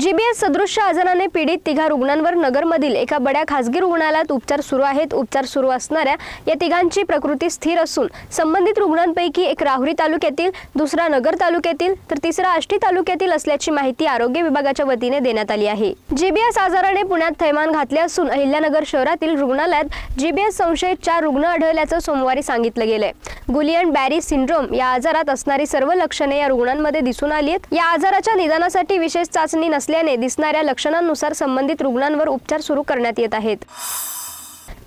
GBS सदृश्य आजाराने पीडित तिघा रुग्णांवर नगरमधील एका बड्या खासगी रुग्णालयात उपचार सुरू आहेत. उपचार सुरू असणाऱ्या या तिघांची प्रकृती स्थिर असून संबंधित रुग्णांपैकी एक राहुरी तालुक्यातील दुसरा नगर तालुक्यातील तर तिसरा आष्टी तालुक्यातील असल्याची माहिती आरोग्य विभागाच्या वतीने देण्यात आली आहे. जीबीएस आजाराने पुण्यात थैमान घातले असून अहिल्यानगर शहरातील रुग्णालयात जीबीएस संशयित चार रुग्ण आढळल्याचं सोमवारी सांगितलं गेलंय. गुलियन बॅरी सिंड्रोम या आजारात असणारी सर्व लक्षणे या रुग्णांमध्ये दिसून आली आहेत. या आजाराच्या निदानासाठी विशेष चाचणी असल्याने दिसणाऱ्या लक्षणांनुसार संबंधित रुग्णांवर उपचार सुरू करण्यात येत आहेत.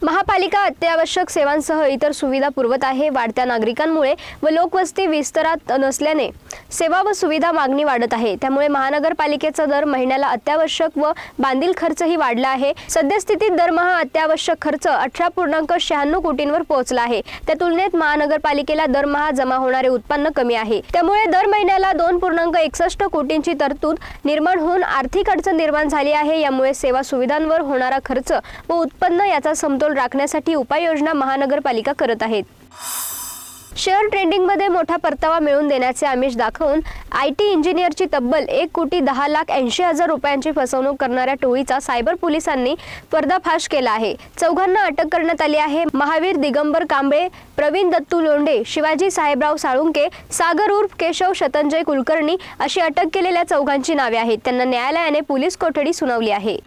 महापालिका अत्यावश्यक सेवांसह इतर सुविधा पुरवत आहे. वाढत्या नागरिकांमुळे व लोकवस्ती विस्तारात नसल्याने सेवा व सुविधा मागणी वाढत आहे. त्यामुळे महानगरपालिकेचा दर महिन्याला अत्यावश्यक व बांधील खर्चही वाढला आहे. सद्यस्थितीत दरमहा अत्यावश्यक खर्च अठरा पूर्णांक शहाण्णव कोटींवर पोहोचला आहे. त्या तुलनेत महानगरपालिकेला दरमहा जमा होणारे उत्पन्न कमी आहे. त्यामुळे दर महिन्याला दोन पूर्णांक एकसष्ट कोटींची तरतूद निर्माण होऊन आर्थिक अडचण निर्माण झाली आहे. यामुळे सेवा सुविधांवर होणारा खर्च व उत्पन्न याचा समतोल राखण्यासाठी उपाययोजना महानगरपालिका करत आहेत. शेअर ट्रेंडिंगमध्ये मोठा परतावा मिळवून देण्याचे आमिष दाखवून आय टी इंजिनियरची तब्बल एक कोटी दहा लाख ऐंशी हजार रुपयांची फसवणूक करणाऱ्या टोळीचा सायबर पोलिसांनी पर्दाफाश केला आहे. चौघांना अटक करण्यात आली आहे. महावीर दिगंबर कांबळे प्रवीण दत्तू लोंढे शिवाजी साहेबराव साळुंके सागर उर्फ केशव शतंजय कुलकर्णी अशी अटक केलेल्या चौघांची नावे आहेत. त्यांना न्यायालयाने पोलीस कोठडी सुनावली आहे.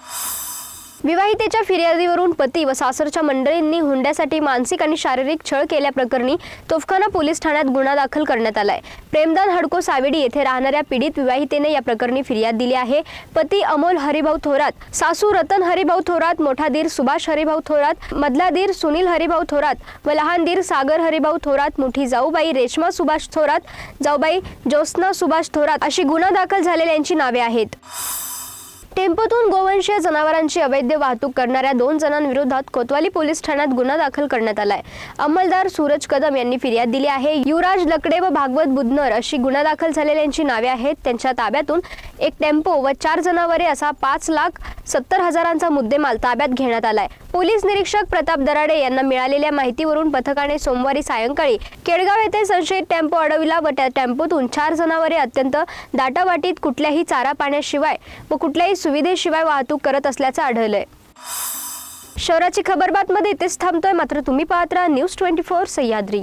विवाहितेच्या फिर्यादीवरून पती व सासरच्या मंडळींनी हुंड्यासाठी मानसिक आणि शारीरिक छळ केल्याप्रकरणी तोफखाना पोलीस ठाण्यात गुन्हा दाखल करण्यात आलाय. प्रेमदान हडको सावेडी येथे राहणाऱ्या पीडित विवाहितेने या प्रकरणी फिर्याद दिली आहे. पती अमोल हरिभाऊ थोरात सासू रतन हरिभाऊ थोरात मोठा दीर सुभाष हरिभाऊ थोरात मधला दीर सुनील हरिभाऊ थोरात व लहान दीर सागर हरिभाऊ थोरात मोठी जाऊबाई रेश्मा सुभाष थोरात जाऊबाई ज्योत्स्ना सुभाष थोरात अशी गुन्हा दाखल झालेल्यांची नावे आहेत. टेम्पोतून गोवंशीय जनावरांची अवैध वाहतूक करणाऱ्या दोन जणांविरोधात कोतवाली पोलीस ठाण्यात गुन्हा दाखल करण्यात आलाय. अंमलदार सूरज कदम यांनी फिर्याद दिली आहे. युवराज लकडे व भागवत बुधनर अशी गुन्हा दाखल झालेल्यांची नावे आहेत. त्यांच्या ताब्यातून एक टेम्पो व चार जनावरे असा पाच लाख सत्तर हजारांचा मुद्देमाल ताब्यात घेण्यात आलाय. पोलीस निरीक्षक प्रताप दराडे यांना मिळालेल्या माहितीवरून पथकाने सोमवारी सायंकाळी केडगाव येथे संशयित टेम्पो अडविला व त्या टेम्पोतून चार जनावरे अत्यंत दाटावाटीत कुठल्याही चारा पाण्याशिवाय व कुठल्याही सुविधेशिवाय वाहतूक करत असल्याचं आढळलंय. शहराची खबर बातमध्ये इथेच थांबतोय. मात्र तुम्ही पाहत राहा न्यूज ट्वेंटी फोर सह्याद्री.